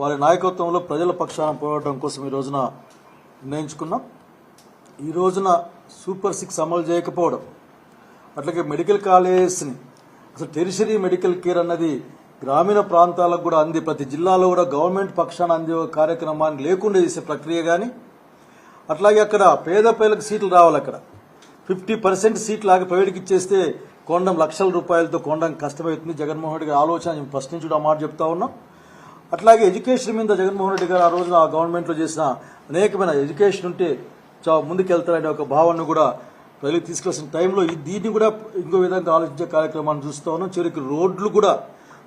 వారి నాయకత్వంలో ప్రజల పక్షాన పోరాటం కోసం ఈ రోజున నిర్ణయించుకున్నాం. ఈ రోజున సూపర్ సిక్స్ అమలు చేయకపోవడం అట్లాగే మెడికల్ కాలేజెస్ని అసలు టెరిషరీ మెడికల్ కేర్ అన్నది గ్రామీణ ప్రాంతాలకు కూడా అంది ప్రతి జిల్లాలో కూడా గవర్నమెంట్ పక్షాన అందే ఒక కార్యక్రమాన్ని లేకుండా చేసే ప్రక్రియ కానీ అట్లాగే అక్కడ పేద పేదలకు సీట్లు రావాలి అక్కడ. ఫిఫ్టీ పర్సెంట్ సీట్లు ఆగి ప్రైవేట్కి ఇచ్చేస్తే కొండం లక్షల రూపాయలతో కొండం కష్టమవుతుంది. జగన్మోహన్ రెడ్డి గారి ఆలోచన నేను మాట చెప్తా ఉన్నాం. అట్లాగే ఎడ్యుకేషన్ మీద జగన్మోహన్ రెడ్డి గారు ఆ రోజున ఆ గవర్నమెంట్లో చేసిన అనేకమైన ఎడ్యుకేషన్ ఉంటే చా ముందుకెళ్తారనే ఒక భావనను కూడా ప్రజలకు తీసుకొచ్చిన టైంలో ఈ- దీన్ని కూడా ఇంకో విధంగా ఆలోచించే కార్యక్రమాన్ని చూస్తా ఉన్నాం. చివరికి రోడ్లు కూడా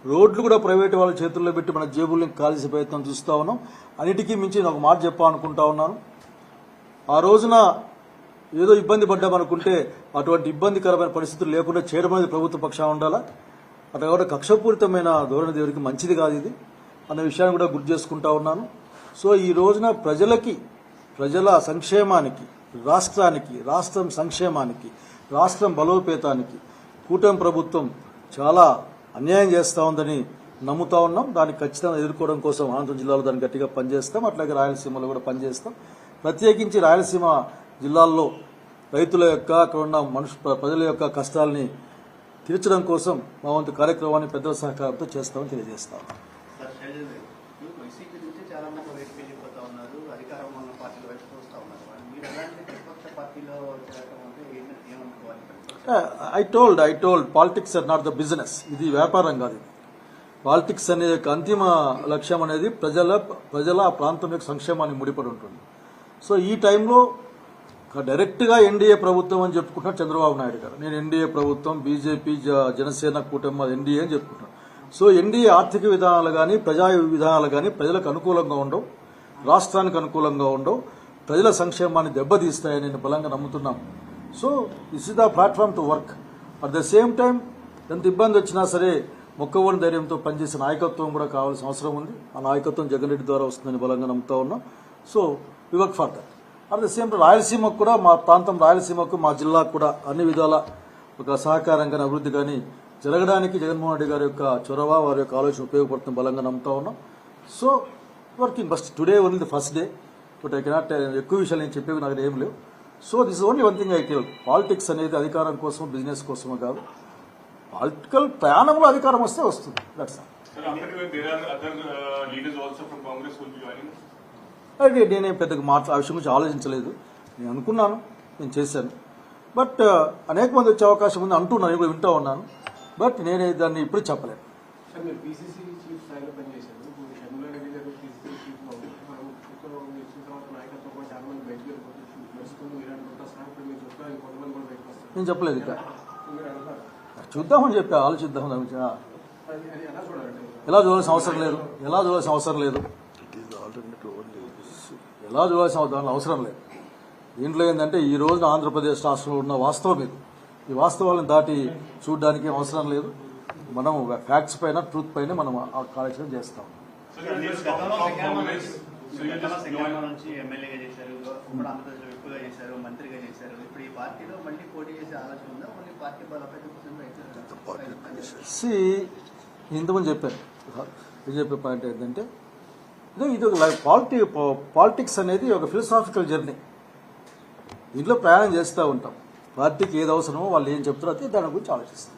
రోడ్లు కూడా ప్రైవేట్ వాళ్ళ చేతుల్లో పెట్టి మన జేబుల్ని కాల్చే ప్రయత్నం చూస్తా ఉన్నాం. అన్నిటికీ మించి నేను ఒక మాట చెప్పాలనుకుంటా ఉన్నాను. ఆ రోజున ఏదో ఇబ్బంది పడ్డామనుకుంటే అటువంటి ఇబ్బందికరమైన పరిస్థితులు లేకుండా చేయడం అనేది ప్రభుత్వ పక్షాన ఉండాలా? అట్లా కూడా కక్షపూరితమైన ధోరణి దేవుడికి మంచిది కాదు ఇది. అన్న విషయాన్ని కూడా గుర్తు చేసుకుంటా ఉన్నాను. సో ఈ రోజున ప్రజలకి ప్రజల సంక్షేమానికి రాష్ట్రానికి రాష్ట్రం సంక్షేమానికి రాష్ట్రం బలోపేతానికి కూటమి ప్రభుత్వం చాలా అన్యాయం చేస్తూ ఉందని నమ్ముతా ఉన్నాం. దాన్ని ఖచ్చితంగా ఎదుర్కోవడం కోసం అనంతపురం జిల్లాలో దాన్ని గట్టిగా పనిచేస్తాం. అట్లాగే రాయలసీమలో కూడా పనిచేస్తాం. ప్రత్యేకించి రాయలసీమ జిల్లాల్లో రైతుల యొక్క అక్కడ ఉన్న మనుషు ప్రజల యొక్క కష్టాలని తీర్చడం కోసం మా వంతు కార్యక్రమాన్ని పెద్దల సహకారంతో చేస్తామని తెలియజేస్తాం లేదు. శైలజ వైసీపీ నుంచి చాలా మంది వైపు వెళ్ళిపోతా ఉన్నారు అధికారం ఉన్న పార్టీల వైపు చూస్తా ఉన్నారు. మీరు ఎలాంటి ప్రతిపక్ష పార్టీలో చేరటం అంటే ఏమనుకోవాలి I told I told politics are not the business ఇది వ్యాపారం కాదు ఇది. పాలిటిక్స్ అనే యొక్క అంతిమ లక్ష్యం అనేది ప్రజల ప్రజల ఆ ప్రాంతం యొక్క సంక్షేమానికి ముడిపడి ఉంటుంది. సో ఈ టైంలో డైరెక్ట్గా ఎన్డీఏ ప్రభుత్వం అని చెప్పుకుంటున్నాడు చంద్రబాబు నాయుడు గారు. నేను ఎన్డీఏ ప్రభుత్వం బీజేపీ జనసేన కూటమి ఎన్డీఏ అని చెప్పుకుంటున్నాను. సో ఎన్డీఏ ఆర్థిక విధానాలు కానీ ప్రజా విధానాలు కానీ ప్రజలకు అనుకూలంగా ఉండవు. రాష్ట్రానికి అనుకూలంగా ఉండవు. ప్రజల సంక్షేమాన్ని దెబ్బతీస్తాయని నేను బలంగా నమ్ముతున్నాను so this is the platform to work at the same time ఎంత ఇబ్బంది వచ్చినా సరే మొక్కవోని ధైర్యంతో పనిచేసే నాయకత్వం కూడా కావాల్సిన అవసరం ఉంది. ఆ నాయకత్వం జగన్ రెడ్డి ద్వారా వస్తుందని బలంగా నమ్ముతా ఉన్నాం. So we work for that at the same time రాయలసీమకు కూడా మా ప్రాంతం రాయలసీమకు మా జిల్లాకు కూడా అన్ని విధాల ఒక సహకారం కానీ అభివృద్ధి కానీ జరగడానికి జగన్మోహన్ రెడ్డి గారి యొక్క చొరవ వారి యొక్క ఆలోచన ఉపయోగపడుతుంది బలంగా నమ్ముతా ఉన్నాం. So working first today only the first day but I cannot ఎక్కువ విషయాలు నేను చెప్పేవి నాకు ఏం లేవు. So this only one thing I tell politics అనేది అధికారం కోసం బిజినెస్ కోసమో కాదు. పొలిటికల్ ప్రయాణంలో అధికారం వస్తే వస్తుంది. That's uh. అది నేనేం పెద్దగా మాట్లా ఆ విషయం గురించి ఆలోచించలేదు. నేను అనుకున్నాను నేను చేశాను. బట్ అనేక మంది వచ్చే అవకాశం ఉంది అంటున్నాను నేను కూడా వింటూ ఉన్నాను. బట్ నేనే దాన్ని ఇప్పుడు చెప్పలేను. నేను చెప్పలేదు ఇంకా. చూద్దామని చెప్పి ఆలోచిద్దాం ఎలా చూడాల్సిన అవసరం లేదు. ఎలా చూడాల్సిన అవసరం లేదు. ఎలా చూడాల్సిన దాని అవసరం లేదు. దీంట్లో ఏంటంటే ఈ రోజున ఆంధ్రప్రదేశ్ రాష్ట్రంలో ఉన్న వాస్తవం ఇది. ఈ వాస్తవాలను దాటి చూడడానికి అవసరం లేదు. మనం ఫ్యాక్ట్స్ పైన ట్రూత్ పైన మనం ఆ కార్యక్రమం చేస్తాం. ఇంతకుముందు చెప్పాను చెప్పే పాయింట్ ఏంటంటే ఇదే ఒక పాలిటి పాలిటిక్స్ అనేది ఒక ఫిలసాఫికల్ జర్నీ దీంట్లో ప్రయాణం చేస్తూ ఉంటాం. పార్టీకి ఏది అవసరమో వాళ్ళు ఏం చెప్తారో అది దాని గురించి ఆలోచిస్తారు.